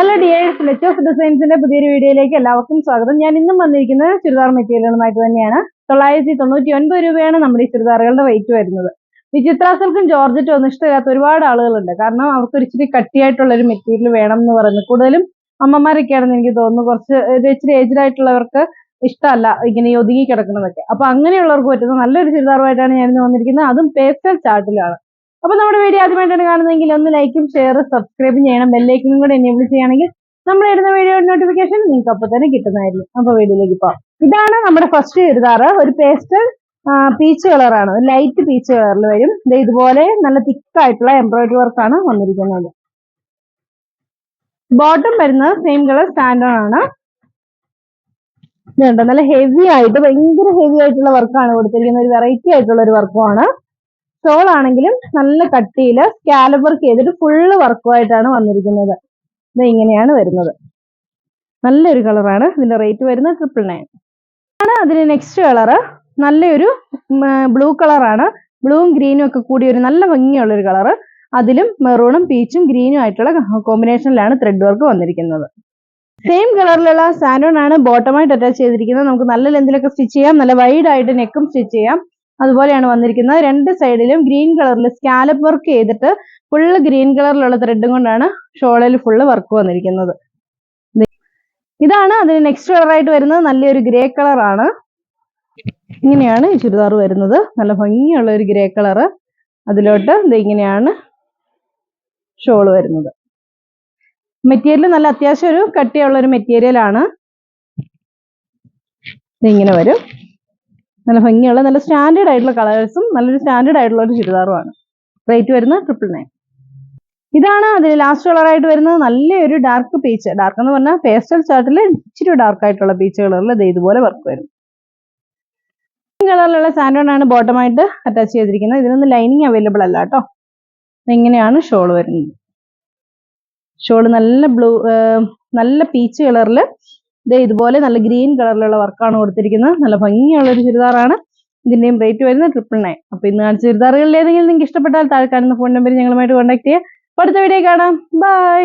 Hello dears let of ഡിസൈൻസിന്റെ പുതിയൊരു വീഡിയോയിലേക്ക് എല്ലാവർക്കും സ്വാഗതം. ഞാൻ ഇന്നും വന്നിരിക്കുന്നത് ചുരിദാർ മെറ്റീരിയലുമായിട്ട് തന്നെയാണ്. തൊള്ളായിരത്തി തൊണ്ണൂറ്റി ഒൻപത് രൂപയാണ് നമ്മുടെ ഈ ചുരിദാറുകളുടെ റേറ്റ് വരുന്നത്. ഈ ചിത്ര സിൽക്കും ജോർജറ്റും ഒന്നും ഇഷ്ടമില്ലാത്ത ഒരുപാട് ആളുകളുണ്ട്. കാരണം അവർക്ക് ഒരു ഇച്ചിരി കട്ടിയായിട്ടുള്ള ഒരു മെറ്റീരിയൽ വേണം എന്ന് പറയുന്നത് കൂടുതലും അമ്മമാരൊക്കെയാണെന്ന് എനിക്ക് തോന്നുന്നു. കുറച്ച് ഒരു ഇച്ചിരി ഏജ്ഡ് ആയിട്ടുള്ളവർക്ക് ഇഷ്ടമല്ല ഇങ്ങനെ ഒതുങ്ങി കിടക്കുന്നതൊക്കെ. അപ്പൊ അങ്ങനെയുള്ളവർക്ക് പറ്റുന്ന നല്ലൊരു ചുരിദാറുമായിട്ടാണ് ഞാൻ ഇന്ന് വന്നിരിക്കുന്നത്. അതും പേസ്റ്റൽ ചാർട്ടിലാണ് അപ്പൊ നമ്മുടെ വീഡിയോ ആദ്യമായിട്ടാണ് കാണുന്നതെങ്കിൽ ഒന്ന് ലൈക്കും ഷെയർ സബ്സ്ക്രൈബ് ചെയ്യണം. ബെല്ലൈക്കനും കൂടെ എനേബിൾ ചെയ്യുകയാണെങ്കിൽ നമ്മൾ ഇടുന്ന വീഡിയോ നോട്ടിഫിക്കേഷൻ നിങ്ങൾക്ക് അപ്പൊ തന്നെ കിട്ടുന്നതായിരിക്കും. അപ്പൊ വീഡിയോയിലേക്ക് പോവാം ഇതാണ് നമ്മുടെ ഫസ്റ്റ് ചുരിദാർ ഒരു പേസ്റ്റൽ പീച്ച് കളറാണ് ലൈറ്റ് പീച്ച് കളറിൽ വരും. ഇതുപോലെ നല്ല തിക്കായിട്ടുള്ള എംബ്രോയിഡറി വർക്കാണ് വന്നിരിക്കുന്നത്. ബോട്ടം വരുന്നത് സെയിം കളർ സ്റ്റാൻഡേർഡ് ആണ്. ഇതുണ്ട്. നല്ല ഹെവി ആയിട്ട് ഭയങ്കര ഹെവി ആയിട്ടുള്ള വർക്കാണ് കൊടുത്തിരിക്കുന്നത്. ഒരു വെറൈറ്റി ആയിട്ടുള്ള ഒരു വർക്കുമാണ് ഷോൾ ആണെങ്കിലും നല്ല കട്ടിയിൽ സ്കാലപ്പ് വർക്ക് ചെയ്തിട്ട് ഫുള്ള് വർക്കുമായിട്ടാണ് വന്നിരിക്കുന്നത്. ഇത് ഇങ്ങനെയാണ് വരുന്നത്. നല്ലൊരു കളറാണ് ഇതിന്റെ റേറ്റ് വരുന്നത് ട്രിപ്പിൾ നയൻ ആണ് അതിന് നെക്സ്റ്റ് കളറ് നല്ലൊരു ബ്ലൂ കളറാണ് ബ്ലൂവും ഗ്രീനും ഒക്കെ കൂടി ഒരു നല്ല ഭംഗിയുള്ള ഒരു കളറ് അതിലും മെറൂണും പീച്ചും ഗ്രീനും ആയിട്ടുള്ള കോമ്പിനേഷനിലാണ് ത്രെഡ് വർക്ക് വന്നിരിക്കുന്നത്. സെയിം കളറിലുള്ള സാനോൺ ആണ് ബോട്ടമായിട്ട് അറ്റാച്ച് ചെയ്തിരിക്കുന്നത്. നമുക്ക് നല്ല ലെന്തിലൊക്കെ സ്റ്റിച്ച് ചെയ്യാം. നല്ല വൈഡ് ആയിട്ട് നെക്കും സ്റ്റിച്ച് ചെയ്യാം. അതുപോലെയാണ് വന്നിരിക്കുന്നത്. രണ്ട് സൈഡിലും ഗ്രീൻ കളറിൽ സ്കാലപ്പ് വർക്ക് ചെയ്തിട്ട് ഫുള്ള് ഗ്രീൻ കളറിലുള്ള ത്രെഡും കൊണ്ടാണ് ഷോളിൽ ഫുള്ള് വർക്ക് വന്നിരിക്കുന്നത്. ഇതാണ് അതിന് നെക്സ്റ്റ് കളറായിട്ട് വരുന്നത്. നല്ലൊരു ഗ്രേ കളറാണ് ഇങ്ങനെയാണ് ഈ ചുരിദാർ വരുന്നത്. നല്ല ഭംഗിയുള്ള ഒരു ഗ്രേ കളറ് അതിലോട്ട് ഇതിങ്ങനെയാണ് ഷോൾ വരുന്നത്. മെറ്റീരിയൽ നല്ല അത്യാവശ്യം ഒരു കട്ടിയുള്ള ഒരു മെറ്റീരിയൽ ആണ്. ഇങ്ങനെ വരും. നല്ല ഭംഗിയുള്ള നല്ല സ്റ്റാൻഡേർഡ് ആയിട്ടുള്ള കളേഴ്സും നല്ലൊരു സ്റ്റാൻഡേർഡ് ആയിട്ടുള്ള ഒരു ചുരിദാറുമാണ് റേറ്റ് വരുന്നത് ട്രിപ്പിൾ നയൻ ഇതാണ് അതിൽ ലാസ്റ്റ് കളറായിട്ട് വരുന്നത്. നല്ലൊരു ഡാർക്ക് പീച്ച് ഡാർക്ക് എന്ന് പറഞ്ഞാൽ പേസ്റ്റൽ ചാർട്ടിൽ ഇച്ചിരി ഡാർക്ക് ആയിട്ടുള്ള പീച്ച് കളറിൽ ഇത് ഇതുപോലെ വർക്ക് വരും. കളറിലുള്ള സാൻഡോൺ ആണ് ബോട്ടമായിട്ട് അറ്റാച്ച് ചെയ്തിരിക്കുന്നത്. ഇതിനൊന്നും ലൈനിങ് അവൈലബിൾ അല്ല കേട്ടോ ഇങ്ങനെയാണ് ഷോൾ വരുന്നത്? ഷോൾ നല്ല ബ്ലൂ നല്ല പീച്ച് കളറിൽ ഇത് ഇതുപോലെ നല്ല ഗ്രീൻ കളറിലുള്ള വർക്കാണ് കൊടുത്തിരിക്കുന്നത്. നല്ല ഭംഗിയുള്ള ഒരു ചുരിദാറാണ്. ഇതിന്റെയും റേറ്റ് വരുന്നത് ട്രിപ്പിൾ നയൻ അപ്പൊ ഇന്ന് കാണിച്ച ചുരിദാറുകളിൽ ഏതെങ്കിലും നിങ്ങൾക്ക് ഇഷ്ടപ്പെട്ടാൽ താഴെ കാണുന്ന ഫോൺ നമ്പറിൽ ഞങ്ങളുമായിട്ട് കോൺടാക്ട് ചെയ്യുക അടുത്ത വീഡിയോ കാണാം. ബൈ